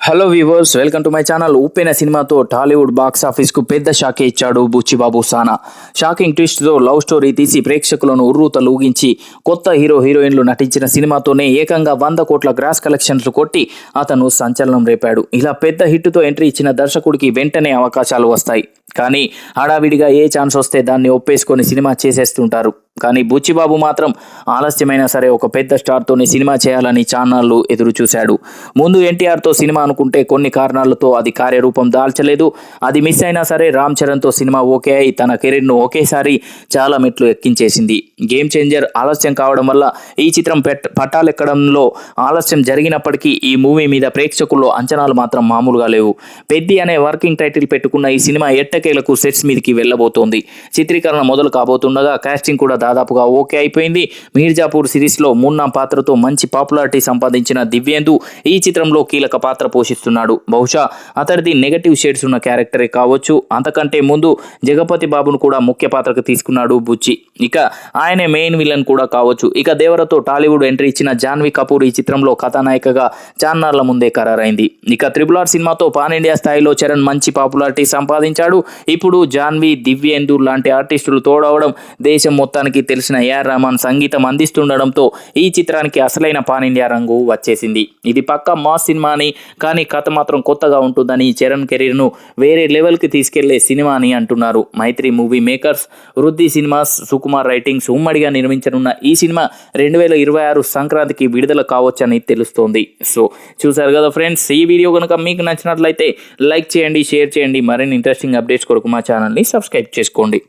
Hello viewers welcome to my channel Uppena సినిమాతో Tollywood box ఆఫీస్కు పెద్ద షాకే ఇచ్చాడు బుచ్చిబాబు సానా షాకింగ్ ట్విస్ట్తో లవ్ స్టోరీ తీసి ప్రేక్షకులను ఉర్రూత లూగించి కొత్త హీరో హీరోయిన్లు నటించిన సినిమాతోనే ఏకంగా వంద కోట్ల గ్రాస్ కలెక్షన్లు కొట్టి అతను సంచలనం రేపాడు. ఇలా పెద్ద హిట్తో ఎంట్రీ ఇచ్చిన దర్శకుడికి వెంటనే అవకాశాలు వస్తాయి. కానీ హడావిడిగా ఏ ఛాన్స్ వస్తే దాన్ని ఒప్పేసుకొని సినిమా చేసేస్తుంటారు. కానీ బుచ్చిబాబు మాత్రం ఆలస్యమైనా సరే ఒక పెద్ద స్టార్తోనే సినిమా చేయాలని ఛానళ్ళు ఎదురు చూశాడు. ముందు ఎన్టీఆర్తో సినిమా అనుకుంటే కొన్ని కారణాలతో అది కార్యరూపం దాల్చలేదు. అది మిస్ అయినా సరే రామ్ చరణ్తో సినిమా ఓకే అయి తన కెరీర్ను ఒకేసారి చాలా మెట్లు ఎక్కించేసింది. గేమ్ చేంజర్ ఆలస్యం కావడం వల్ల ఈ చిత్రం పెట్ పట్టాలెక్కడంలో ఆలస్యం జరిగినప్పటికీ ఈ మూవీ మీద ప్రేక్షకుల్లో అంచనాలు మాత్రం మామూలుగా లేవు. పెద్ది అనే వర్కింగ్ టైటిల్ పెట్టుకున్న ఈ సినిమా ఎట్టకేలకు సెట్స్ మీదకి వెళ్ళబోతోంది. చిత్రీకరణ మొదలు కాబోతుండగా కాస్టింగ్ కూడా దాదాపుగా ఓకే అయిపోయింది. మీర్జాపూర్ సిరీస్లో మున్నా పాత్రతో మంచి పాపులారిటీ సంపాదించిన దివ్యేందు ఈ చిత్రంలో కీలక పాత్ర పోషిస్తున్నాడు. బహుశా అతడిది నెగటివ్ షేడ్స్ ఉన్న క్యారెక్టరే కావచ్చు. అంతకంటే ముందు జగపతి బాబును కూడా ముఖ్య పాత్రకు తీసుకున్నాడు బుచ్చి ఇక ఆయనే మెయిన్ విలన్ కూడా కావచ్చు. ఇక దేవరతో టాలీవుడ్ ఎంట్రీ ఇచ్చిన జాన్వీ కపూర్ ఈ చిత్రంలో కథానాయికగా చాన్నార్ల ముందే ఖరారైంది. ఇక త్రిబుల్ ఆర్ సినిమాతో పాన్ ఇండియా స్థాయిలో చరణ్ మంచి పాపులారిటీ సంపాదించాడు. ఇప్పుడు జాన్వీ దివ్యేందు లాంటి ఆర్టిస్టులు తోడవడం దేశం మొత్తానికి తెలిసిన ఏఆర్ రహమాన్ సంగీతం అందిస్తుండడంతో ఈ చిత్రానికి అసలైన పాన్ ఇండియా రంగు వచ్చేసింది. ఇది పక్క మాస్ సినిమా అని కానీ కథ మాత్రం కొత్తగా ఉంటుందని చరణ్ కెరీర్ను వేరే లెవెల్కి తీసుకెళ్ళే సినిమా అని అంటున్నారు. Mythri movie makers Vriddhi cinemas Sukumar writings ఉమ్మడిగా నిర్మించనున్న ఈ సినిమా రెండు వేల ఇరవై ఆరు సంక్రాంతికి విడుదల కావచ్చని తెలుస్తోంది. సో చూసారు కదా ఫ్రెండ్స్ ఈ వీడియో కనుక మీకు నచ్చినట్లయితే లైక్ చేయండి షేర్ చేయండి. మరిన్ని ఇంట్రెస్టింగ్ అప్డేట్స్ కొరకు మా ఛానల్ని సబ్స్క్రైబ్ చేసుకోండి.